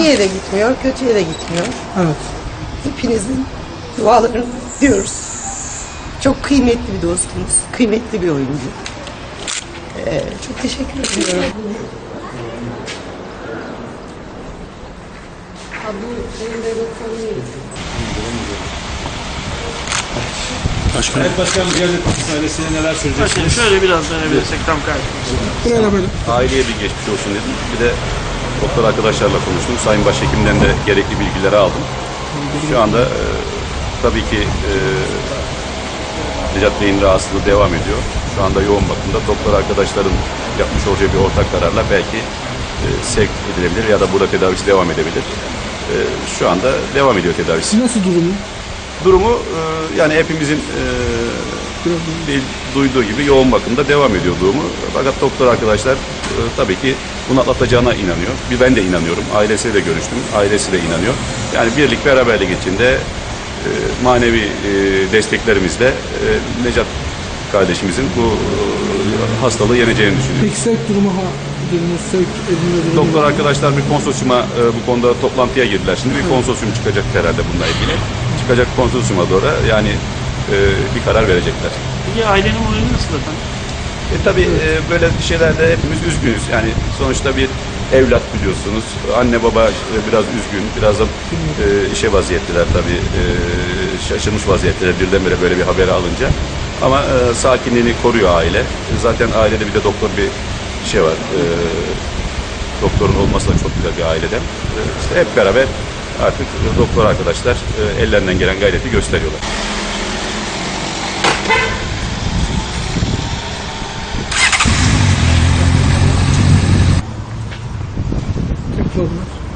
İyiye de gitmiyor, kötüye de gitmiyor. Evet. Hepinizin dualarını diyoruz. Çok kıymetli bir dostumuz, kıymetli bir oyuncu. Ee, çok teşekkür ediyorum. Başkanım. Evet başkanım ziyaret ettik ailesine neler söyleyeceksiniz? Başkanım şöyle biraz dönebilirsek tam karşımızda. Buraya böyle. Aileye bir geçmiş olsun dedim. Bir de doktor arkadaşlarla konuştum. Sayın Başhekim'den de gerekli bilgileri aldım. Şu anda e, tabii ki e, Necat Bey'in rahatsızlığı devam ediyor. Şu anda yoğun bakımda. Doktor arkadaşların yapmış olacağı bir ortak kararla belki e, sevk edilebilir ya da burada tedavisi devam edebilir. E, şu anda devam ediyor tedavisi. Nasıl durumu? Durumu e, yani hepimizin e, duyduğu gibi yoğun bakımda devam ediyor durumu. Fakat doktor arkadaşlar e, tabii ki bunu atlatacağına inanıyor. Bir ben de inanıyorum. Ailesiyle de görüştüm. Ailesi de inanıyor. Yani birlik beraberlik içinde e, manevi e, desteklerimizle e, Necat kardeşimizin bu e, hastalığı yeneceğini düşünüyorum. Peki sevk durumu edilme durumu. Doktor arkadaşlar bir konsorsiyuma e, bu konuda toplantıya girdiler. Şimdi bir konsorsiyum çıkacak herhalde bununla ilgili. Çıkacak konsorsiyuma doğru yani e, bir karar verecekler. Peki ailenin morali nasıl efendim? E tabii e, böyle şeylerde hepimiz üzgünüz. Yani sonuçta bir evlat biliyorsunuz. Anne baba e, biraz üzgün, biraz da e, işe vaziyettiler tabii. E, şaşırmış vaziyetteler birdenbire böyle bir haberi alınca. Ama e, sakinliğini koruyor aile. Zaten ailede bir de doktor bir şey var. E, doktorun olması da çok güzel bir ailede. E, işte hep beraber artık doktor arkadaşlar e, ellerinden gelen gayreti gösteriyorlar. Tek problem.